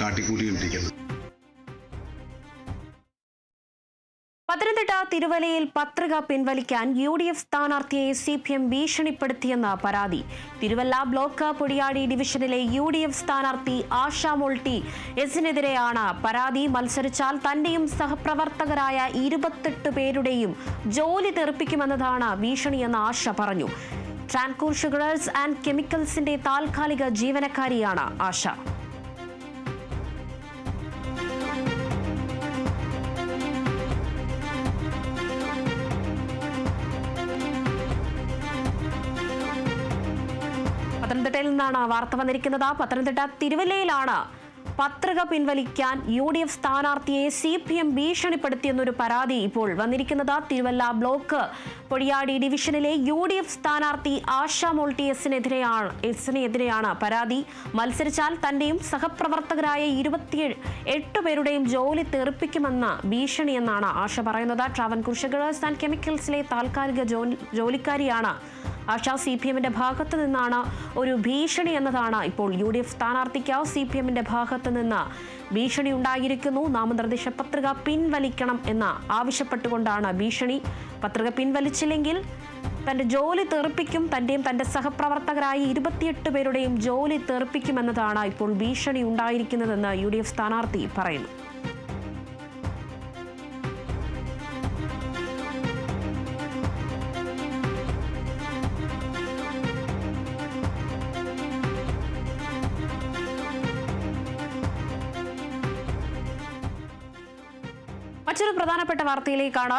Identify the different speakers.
Speaker 1: കാട്ടിക്കൂട്ടിക്കൊണ്ടിരിക്കുന്നത്
Speaker 2: പത്തനംതിട്ട തിരുവലയിൽ പത്രിക പിൻവലിക്കാൻ യു ഡി എഫ് സ്ഥാനാർത്ഥിയെ സി പി എം ഭീഷണിപ്പെടുത്തിയെന്ന് പരാതി. തിരുവല്ല ബ്ലോക്ക് പൊടിയാടി ഡിവിഷനിലെ യു ഡി എഫ് സ്ഥാനാർത്ഥി ആശ മോൾട്ടി എസിനെതിരെയാണ് പരാതി. മത്സരിച്ചാൽ തന്റെയും സഹപ്രവർത്തകരായ ഇരുപത്തെട്ട് പേരുടെയും ജോലി തെറിപ്പിക്കുമെന്നതാണ് ഭീഷണിയെന്ന് ആശ പറഞ്ഞു. ട്രാൻകൂർ ഷുഗേഴ്സ് ആൻഡ് കെമിക്കൽസിന്റെ താൽക്കാലിക ജീവനക്കാരിയാണ് ആശ. പത്തനംതിട്ടയിൽ നിന്നാണ് വാർത്ത വന്നിരിക്കുന്നത്. പത്തനംതിട്ട തിരുവല്ലയിലാണ് പത്രിക പിൻവലിക്കാൻ യു ഡി എഫ് സ്ഥാനാർത്ഥിയെ സി പി എം ഭീഷണിപ്പെടുത്തിയെന്നൊരു പരാതി ഇപ്പോൾ വന്നിരിക്കുന്നത്. തിരുവല്ല ബ്ലോക്ക് പൊടിയാടി ഡിവിഷനിലെ യു ഡി എഫ് സ്ഥാനാർത്ഥി ആശ മോൾട്ടി എസിനെതിരെയാണ് പരാതി. മത്സരിച്ചാൽ തന്റെയും സഹപ്രവർത്തകരായ ഇരുപത്തിയേഴ് എട്ട് പേരുടെയും ജോലി തെറിപ്പിക്കുമെന്ന ഭീഷണിയെന്നാണ് ആശ പറയുന്നത്. ട്രാവൻകൂർ ഷുഗേഴ്സ് ആൻഡ് കെമിക്കൽസിലെ താൽക്കാലിക ജോലി- ജോലിക്കാരിയാണ് ആശ സി പി എമ്മിന്റെ ഭാഗത്ത് നിന്നാണ് ഒരു ഭീഷണി എന്നതാണ് ഇപ്പോൾ യു ഡി എഫ് സ്ഥാനാർത്ഥിക്ക് സി പി എമ്മിന്റെ ഭാഗത്ത് നിന്ന് ഭീഷണി ഉണ്ടായിരിക്കുന്നു. നാമനിർദ്ദേശ പത്രിക പിൻവലിക്കണം എന്ന് ആവശ്യപ്പെട്ടുകൊണ്ടാണ് ഭീഷണി. പത്രിക പിൻവലിച്ചില്ലെങ്കിൽ തന്റെ ജോലി തെറിപ്പിക്കും. തന്റെയും തന്റെ സഹപ്രവർത്തകരായ ഇരുപത്തിയെട്ട് പേരുടെയും ജോലി തെറിപ്പിക്കുമെന്നതാണ് ഇപ്പോൾ ഭീഷണി ഉണ്ടായിരിക്കുന്നതെന്ന് യു ഡി എഫ് സ്ഥാനാർത്ഥി പറയുന്നു. മറ്റൊരു പ്രധാനപ്പെട്ട വാർത്തയിലേക്കാണ്